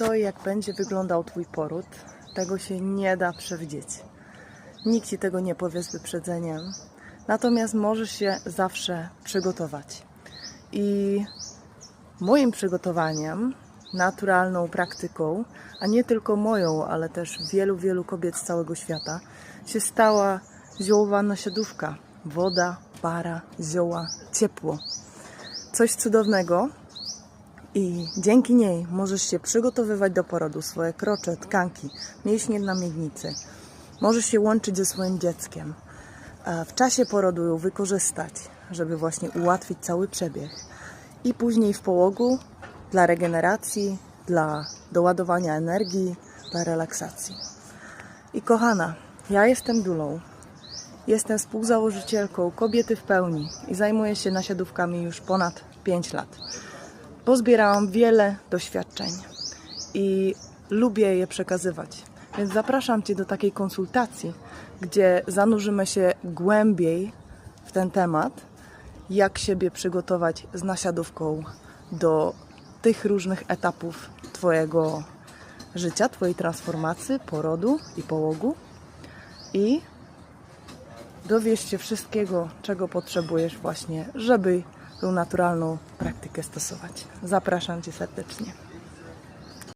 to, jak będzie wyglądał Twój poród, tego się nie da przewidzieć. Nikt Ci tego nie powie z wyprzedzeniem. Natomiast możesz się zawsze przygotować. I moim przygotowaniem, naturalną praktyką, a nie tylko moją, ale też wielu, wielu kobiet z całego świata, się stała ziołowa nasiadówka. Woda, para, zioła, ciepło. Coś cudownego, i dzięki niej możesz się przygotowywać do porodu, swoje krocze, tkanki, mięśnie na miednicy. Możesz się łączyć ze swoim dzieckiem. W czasie porodu ją wykorzystać, żeby właśnie ułatwić cały przebieg. I później w połogu dla regeneracji, dla doładowania energii, dla relaksacji. I kochana, ja jestem Dulą. Jestem współzałożycielką Kobiety w Pełni i zajmuję się nasiadówkami już ponad 5 lat pozbierałam wiele doświadczeń i lubię je przekazywać. Więc zapraszam Cię do takiej konsultacji, gdzie zanurzymy się głębiej w ten temat, jak siebie przygotować z nasiadówką do tych różnych etapów Twojego życia, Twojej transformacji, porodu i połogu. I dowiesz się wszystkiego, czego potrzebujesz właśnie, żeby tą naturalną praktykę stosować. Zapraszam Cię serdecznie.